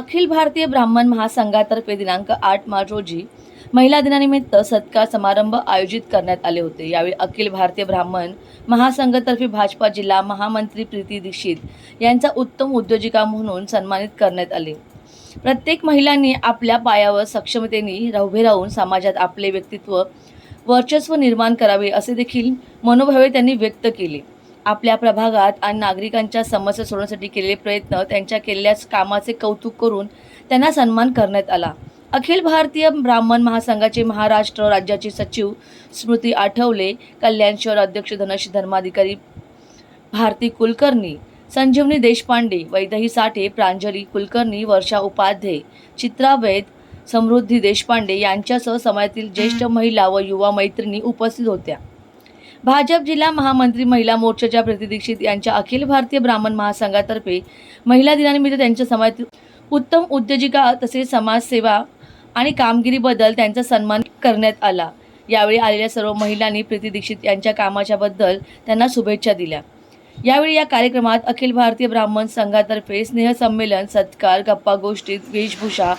अखिल भारतीय ब्राह्मण महासंघातर्फे दिनांक आठ मार्च रोजी महिला दिनानिमित्त सत्कार समारंभ आयोजित करण्यात आले होते. यावेळी अखिल भारतीय ब्राह्मण महासंघातर्फे भाजपा जिल्हा महामंत्री प्रीती दीक्षित यांचा उत्तम उद्योजिका म्हणून सन्मानित करण्यात आले. प्रत्येक महिलांनी आपल्या पायावर सक्षमतेने उभे राहून समाजात आपले व्यक्तित्व वर्चस्व निर्माण करावे असे देखील मनोभावे त्यांनी व्यक्त केले. आपल्या प्रभागात आणि नागरिकांच्या समस्या सोडवण्यासाठी केलेले प्रयत्न त्यांच्या केलेल्या कामाचे कौतुक करून त्यांना सन्मान करण्यात आला. अखिल भारतीय ब्राह्मण महासंघाचे महाराष्ट्र राज्याचे सचिव स्मृती आठवले कल्याण शहर अध्यक्ष धनश धर्माधिकारी भारती कुलकर्णी संजीवनी देशपांडे वैदही साठे प्रांजली कुलकर्णी वर्षा उपाध्ये चित्रा वैद समृद्धी देशपांडे यांच्यासह समाजातील ज्येष्ठ महिला व युवा मैत्रिणी उपस्थित होत्या. भाजप जिल्हा महामंत्री महिला मोर्चाच्या प्रति दीक्षित यांच्या अखिल भारतीय ब्राह्मण महासंघातर्फे महिला दिनानिमित्त त्यांच्या समाजातील उत्तम उद्योजिका तसेच समाजसेवा आणि कामगिरीबद्दल त्यांचा सन्मान करण्यात आला. यावेळी आलेल्या सर्व महिलांनी प्रीती दीक्षित यांच्या कामाच्याबद्दल त्यांना शुभेच्छा दिल्या. यावेळी या कार्यक्रमात अखिल भारतीय ब्राह्मण संघातर्फे स्नेहसंमेलन सत्कार गप्पा गोष्टीत वेशभूषा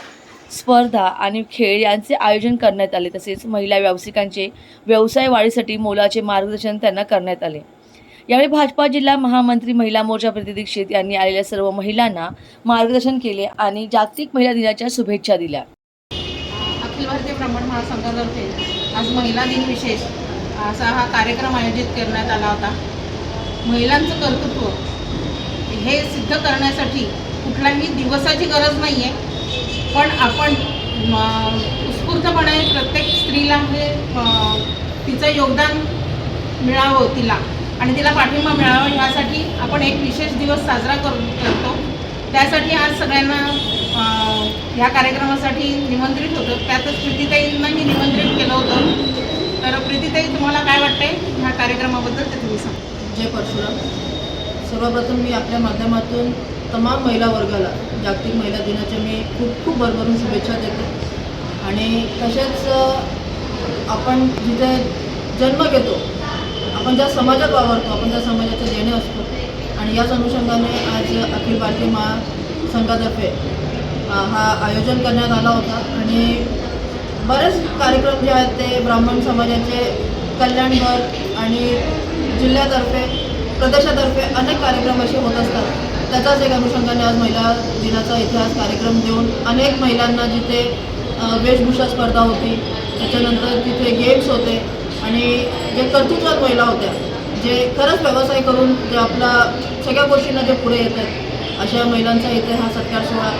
स्पर्धा आणि खेळ यांचे आयोजन करण्यात आले. तसेच महिला व्यावसायिकांचे व्यवसाय वाढीसाठी मोलाचे मार्गदर्शन त्यांना करण्यात आले. यावेळी भाजपा जिल्हा महामंत्री महिला मोर्चा प्रतिदीक्षित यांनी आलेल्या सर्व महिलांना मार्गदर्शन केले आणि जागतिक महिला दिनाच्या शुभेच्छा दिल्या. अखिल भारतीय ब्राह्मण महासंघातर्फे आज महिला दिन विशेष असा हा कार्यक्रम आयोजित करण्यात आला होता. महिलांचं कर्तृत्व हे सिद्ध करण्यासाठी कुठल्याही दिवसाची गरज नाही आहे पण आपण म, उत्स्फूर्तपणे प्रत्येक स्त्रीला हे तिचं योगदान मिळावं तिला. आणि तिला पाठिंबा मिळावा ह्यासाठी आपण एक विशेष दिवस साजरा करू करतो. त्यासाठी आज सगळ्यांना ह्या कार्यक्रमासाठी निमंत्रित होतं. त्यातच प्रीतीताईंनाही निमंत्रित केलं होतं. तर प्रीतीताई तुम्हाला काय वाटते ह्या कार्यक्रमाबद्दल ते तुम्ही सांग. जय परशुराम. सर्वप्रथम मी आपल्या माध्यमातून तमाम महिला वर्गाला जागतिक महिला दिनाच्या मी खूप खूप भरभरून शुभेच्छा देते. आणि तसेच आपण जिथे जन्म घेतो आपण ज्या समाजात वावरतो आपण त्या समाजाचे देणे असतो. आणि याच अनुषंगाने आज अखिल भारतीय महासंघातर्फे हा आयोजन करण्यात आला होता. आणि बरेच कार्यक्रम जे आहेत ते ब्राह्मण समाजाचे कल्याणभर आणि जिल्ह्यातर्फे प्रदेशातर्फे अनेक कार्यक्रम असे होत असतात. त्याचाच एक अनुषंगाने आज महिला दिनाचा इतिहास कार्यक्रम देऊन अनेक महिलांना जिथे वेशभूषा स्पर्धा होती त्याच्यानंतर तिथे गेम्स होते आणि जे कर्तृत्वात महिला होत्या जे खरंच व्यवसाय करून जे आपला सगळ्या गोष्टींना जे पुढे येत आहेत अशा महिलांचा इथे हा सत्कार सोहळा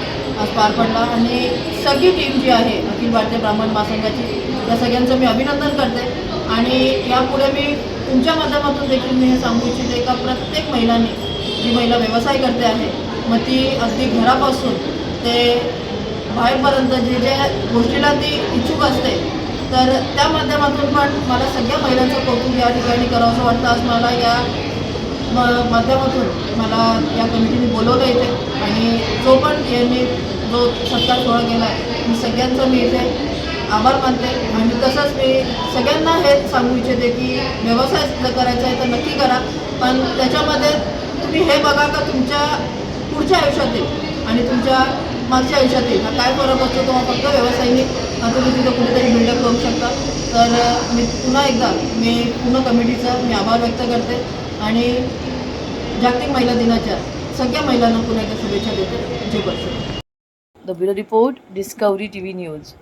आज पार पडला. आणि सगळी टीम जी आहे अखिल भारतीय ब्राह्मण महासंघाची त्या सगळ्यांचं मी अभिनंदन करते. आणि यापुढे मी तुमच्या माध्यमातून देखील मी हे सांगू इच्छिते का प्रत्येक महिलांनी जी महिला व्यवसाय करते आहे मग ती अगदी घरापासून ते बाहेरपर्यंत जे जे गोष्टीला ती इच्छुक असते तर त्या माध्यमातून पण मला सगळ्या महिलांचं कौतुक या ठिकाणी करावंसं वाटतं. आज मला या म- माध्यमातून मला या कमिटीने बोलवलं इथे आणि जो पण यांनी जो सत्कार सोहळा केला आहे मी सगळ्यांचं मी इथे आभार मानते आणि तसंच मी सगळ्यांना हेच सांगू इच्छिते की व्यवसाय करायचा आहे तर नक्की करा पण त्याच्यामध्ये तुम्ही हे बघा का तुमच्या पुढच्या आयुष्यातील आणि तुमच्या मागच्या आयुष्यातील हा काय फरक असतो तुम्हाला फक्त व्यवसायिक तुम्ही तिथं कुठेतरी बिल्डअप करू शकता. तर मी पुन्हा एकदा मी पूर्ण कमिटीचा मी आभार व्यक्त करते. आणि जागतिक महिला दिनाच्या सगळ्या महिलांना पुन्हा एकदा शुभेच्छा देते. जय बस the bureau report Discovery T V news